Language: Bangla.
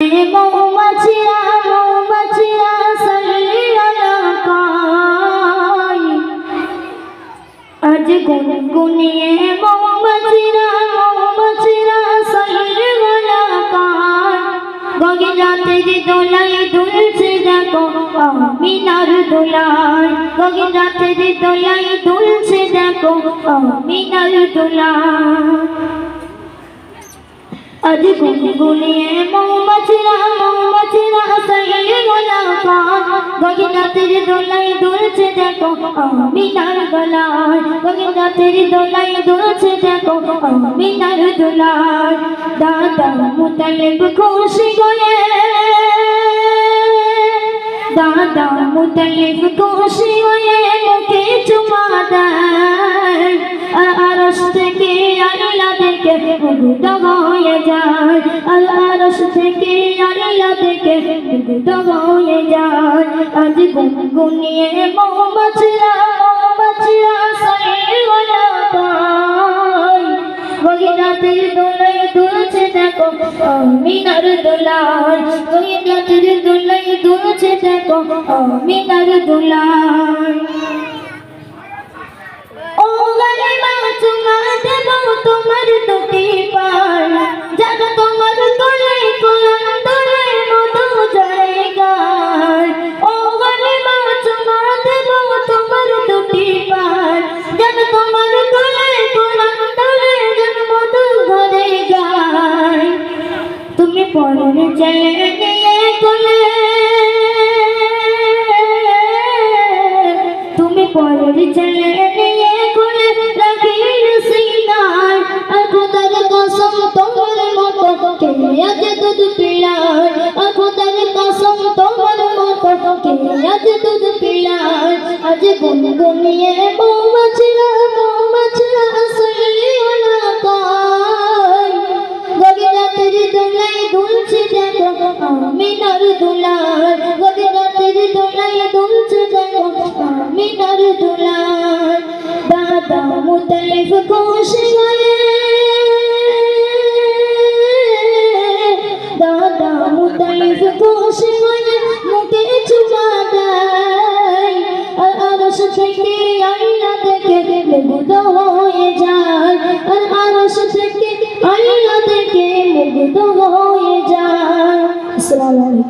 মৌমাছিরা মৌমাছিরা আজ গুনগুনিয়ে মৌমাছিরা মৌমাছিরা সল্লাকায় গগিরাতের দোলাই দুলছে দেখো, আমিনার দোলাই গগিরাতের দোলাই দুলছে দেখো, আমিনার দোলাই আজ গুনগুনিয়ে মৌমাছিরা মৌমাছিরা সাইয়ে গোলাকার গগিনাতের দোলাই দুলছে দেখো, আমিনার গলায় গগিনাতের দোলাই দুলছে দেখো, আমিনার দোলাই দাদা মুতালিব খুশি গয়ে দাদা মুতালিব খুশি হয়ে মুখে চুমা মুগ্ধ হয়ে যায় আরশ থেকে আল্লাহ দেখে মুগ্ধ হয়ে যায় আজ গুনগুনিয়ে মৌমাছিরা মৌমাছিরা সাইওয়ালা পায় গহিরাতের দোলাই দুলছে দেখো আমিনার দোলাই গহিরাতের দোলাই দুলছে দেখো আমিনার দোলাই তুমি পরে চলে নিয়ে কোলে তুমি পরে চলে নিয়ে কোলে রাখিল সিনার। আর খোদার কসম তোমার মতো কে আজ দুধ পিলায়। আর খোদার কসম তোমার মতো কে আজ দুধ পিলায়। আজ গুনগুনিয়ে মৌমাছিরা মৌমাছিরা আমিনার দোলাই গগিরাতের দোলাই দুলছে দেখো আমিনার দোলাই দাদা মুতালিফ খুশি হয়ে দাদা মুতালিফ খুশি হয়ে মুখে চুমা দেয়। আর আরশ থেকে আল্লাহ দেখে মুগ্ধ হয়ে যায়। আর আরশ থেকে আল্লাহ দেখে মুগ্ধ আসসালামু আলাইকুম